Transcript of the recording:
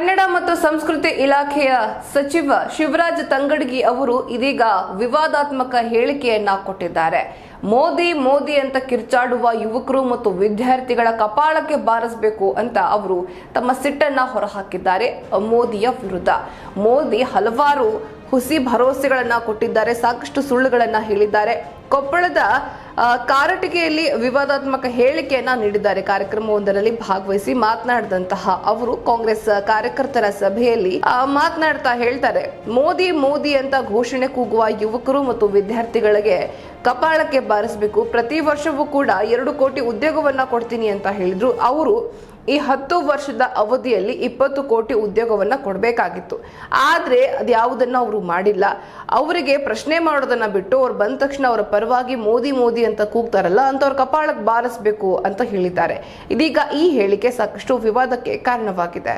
ಕನ್ನಡ ಮತ್ತು ಸಂಸ್ಕೃತಿ ಇಲಾಖೆಯ ಸಚಿವ ಶಿವರಾಜ್ ತಂಗಡಗಿ ಅವರು ಇದೀಗ ವಿವಾದಾತ್ಮಕ ಹೇಳಿಕೆಯನ್ನ ಕೊಟ್ಟಿದ್ದಾರೆ. ಮೋದಿ ಮೋದಿ ಅಂತ ಕಿರ್ಚಾಡುವ ಯುವಕರು ಮತ್ತು ವಿದ್ಯಾರ್ಥಿಗಳ ಕಪಾಳಕ್ಕೆ ಬಾರಿಸಬೇಕು ಅಂತ ಅವರು ತಮ್ಮ ಸಿಟ್ಟನ್ನ ಹೊರಹಾಕಿದ್ದಾರೆ. ಮೋದಿಯ ವಿರುದ್ಧ. ಮೋದಿ ಹಲವಾರು ಹುಸಿ ಭರವಸೆಗಳನ್ನ ಕೊಟ್ಟಿದ್ದಾರೆ, ಸಾಕಷ್ಟು ಸುಳ್ಳುಗಳನ್ನ ಹೇಳಿದ್ದಾರೆ. ಕೊಪ್ಪಳದ ಕಾರಟಗಿಯಲ್ಲಿ ವಿವಾದಾತ್ಮಕ ಹೇಳಿಕೆಯನ್ನ ನೀಡಿದ್ದಾರೆ. ಕಾರ್ಯಕ್ರಮವೊಂದರಲ್ಲಿ ಭಾಗವಹಿಸಿ ಮಾತನಾಡಿದಂತಹ ಅವರು ಕಾಂಗ್ರೆಸ್ ಕಾರ್ಯಕರ್ತರ ಸಭೆಯಲ್ಲಿ ಮಾತನಾಡ್ತಾ ಹೇಳ್ತಾರೆ, ಮೋದಿ ಮೋದಿ ಅಂತ ಘೋಷಣೆ ಕೂಗುವ ಯುವಕರು ಮತ್ತು ವಿದ್ಯಾರ್ಥಿಗಳಿಗೆ ಕಪಾಳಕ್ಕೆ ಬಾರಿಸಬೇಕು. ಪ್ರತಿ ವರ್ಷವೂ ಕೂಡ ಎರಡು ಕೋಟಿ ಉದ್ಯೋಗವನ್ನ ಕೊಡ್ತೀನಿ ಅಂತ ಹೇಳಿದ್ರು. ಅವರು ಈ ಹತ್ತು ವರ್ಷದ ಅವಧಿಯಲ್ಲಿ ಇಪ್ಪತ್ತು ಕೋಟಿ ಉದ್ಯೋಗವನ್ನ ಕೊಡಬೇಕಾಗಿತ್ತು. ಆದ್ರೆ ಅದ್ಯಾವುದನ್ನ ಅವರು ಮಾಡಿಲ್ಲ. ಅವರಿಗೆ ಪ್ರಶ್ನೆ ಮಾಡೋದನ್ನ ಬಿಟ್ಟು ಅವ್ರು ಬಂದ ತಕ್ಷಣ ಅವರ ಪರವಾಗಿ ಮೋದಿ ಮೋದಿ ಅಂತ ಕೂಗ್ತಾರಲ್ಲ ಅಂತವ್ರ ಕಪಾಳಕ್ಕೆ ಬಾರಿಸಬೇಕು ಅಂತ ಹೇಳಿದ್ದಾರೆ. ಇದೀಗ ಈ ಹೇಳಿಕೆ ಸಾಕಷ್ಟು ವಿವಾದಕ್ಕೆ ಕಾರಣವಾಗಿದೆ.